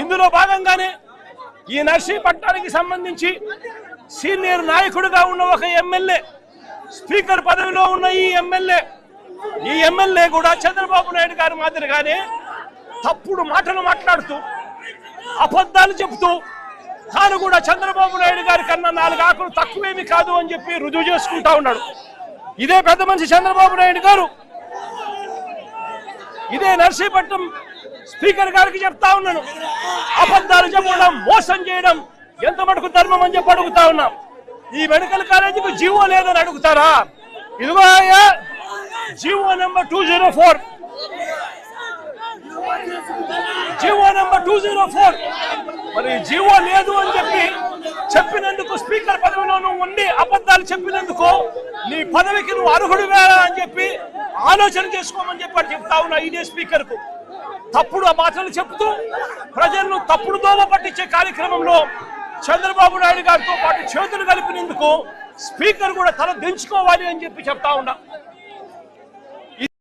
ఇందులో భాగంగానే ఈ నర్సీపట్నానికి సంబంధించి సీనియర్ నాయకుడిగా ఉన్న ఒక ఎమ్మెల్యే స్పీకర్ పదవిలో ఉన్న ఈ ఎమ్మెల్యే ఈ ఎమ్మెల్యే కూడా చంద్రబాబు నాయుడు గారి మాదిరిగానే తప్పుడు మాటలు మాట్లాడుతూ అబద్ధాలు చెబుతూ తాను కూడా చంద్రబాబు నాయుడు గారి కన్నా నాలుగు ఆకులు తక్కువేమి కాదు అని చెప్పి రుజువు చేసుకుంటా ఉన్నాడు. ఇదే పెద్ద మనిషి చంద్రబాబు నాయుడు గారు. ఇదే నర్సీపట్నం స్పీకర్ గారికి చెప్తా ఉన్నాను. అబద్ధాలు చెప్పడం మోసం చేయడం ఎంత మటుకు ధర్మం అని చెప్పి అడుగుతా ఉన్నాం. ఈ మెడికల్ కాలేజీకి జీవో లేదని అడుగుతారా? ఇదిగో అయ్యా GO number two zero four. GO number two zero four. మరి జీవో లేదు అని చెప్పి చెప్పినందుకు స్పీకర్ పదవిలో నువ్వు ఉండి అబద్ధాలు చెప్పినందుకు నీ పదవికి నువ్వు అర్హుడు వేరా అని చెప్పి ఆలోచన చేసుకోమని చెప్పి చెప్తా ఉన్నా ఇదే స్పీకర్కు తప్పుడు ఆ మాటలు చెప్తూ ప్రజలను తప్పుడు దోమ పట్టించే కార్యక్రమంలో చంద్రబాబు నాయుడు గారితో పాటు చేతులు కలిపినందుకు స్పీకర్ కూడా తల దించుకోవాలి అని చెప్పి చెప్తా ఉన్నా.